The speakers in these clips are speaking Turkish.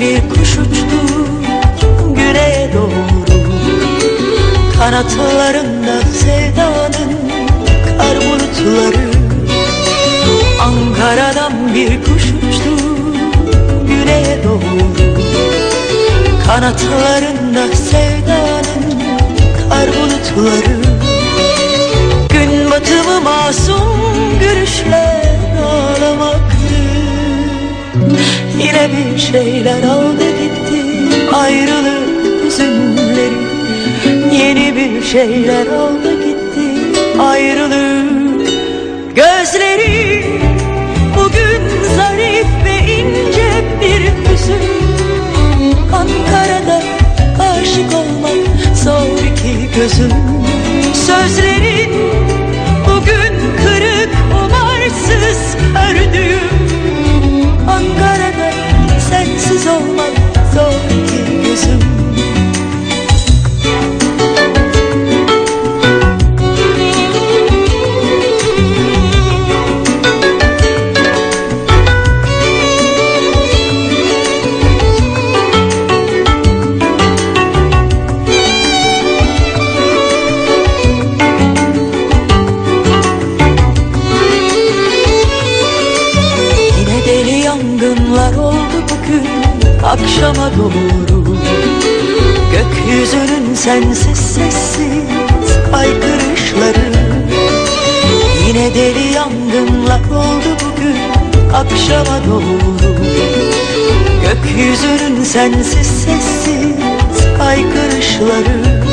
bir kuş uçtu güneye doğru. Kanatlarında sevdanın kar bulutları. Ankara'dan bir kuş uçtu güneye doğru. Kanatlarında sevdanın Yine bir şeyler aldı gitti ayrılık hüzünleri. Yeni bir şeyler aldı gitti ayrılık Gözleri. Bugün zarif ve ince bir hüzün. Ankara'da aşık olmak zor iki gözüm. Sözlerin yangınlar oldu bugün akşama doğru. Gökyüzünün sensiz sessiz aykırışları. Yine deli yangınlar oldu bugün akşama doğru. Gökyüzünün sensiz sessiz aykırışları.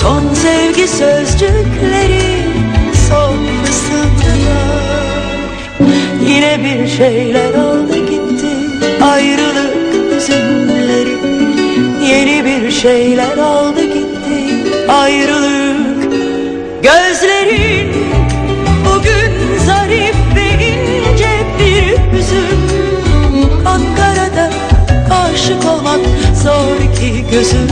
Son sevgi sözcükleri Yine bir şeyler aldı gitti. Ayrılık hüzünleri Yeni bir şeyler aldı gitti. Ayrılık Gözlerin bugün zarif ve ince bir hüzün Ankara'da aşık olmak zor ki gözüm